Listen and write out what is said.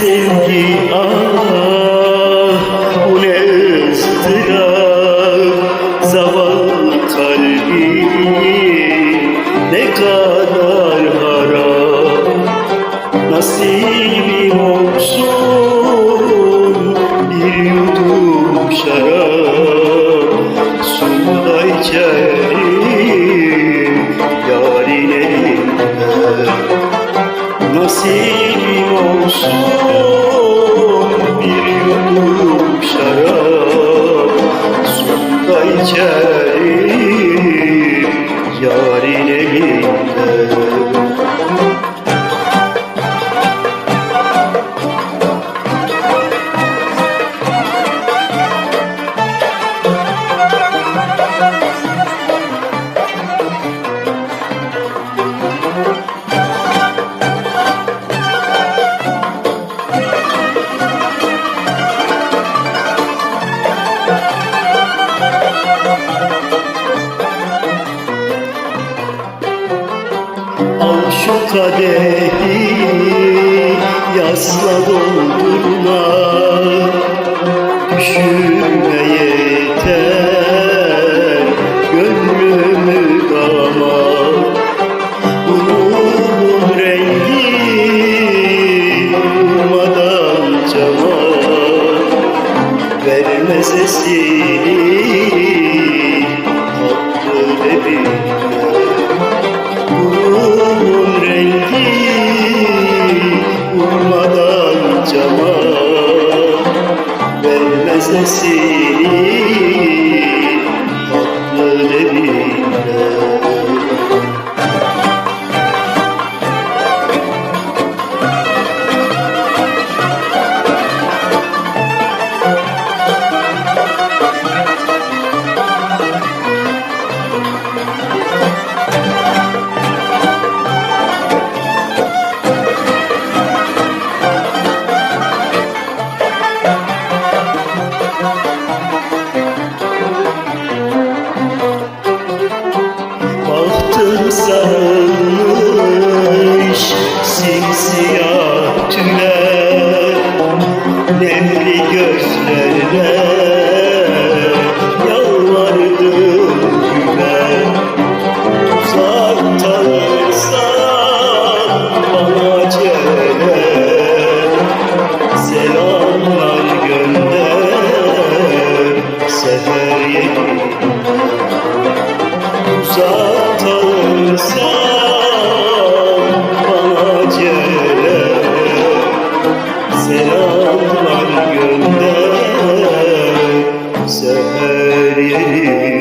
sevgi ah bu ne ıstırap zavallı kalbi ne kadar harap nasibim olsun bir yudum şarap. Suyla içerim yarine nasip Nasibim Şu kadehi yasla doldurma Oh. Sarılmış simsiyah tüler Nemli gözlerle yalvardım güler. Uzaktan ırsan bana cele Selamlar gönder seher seher yeri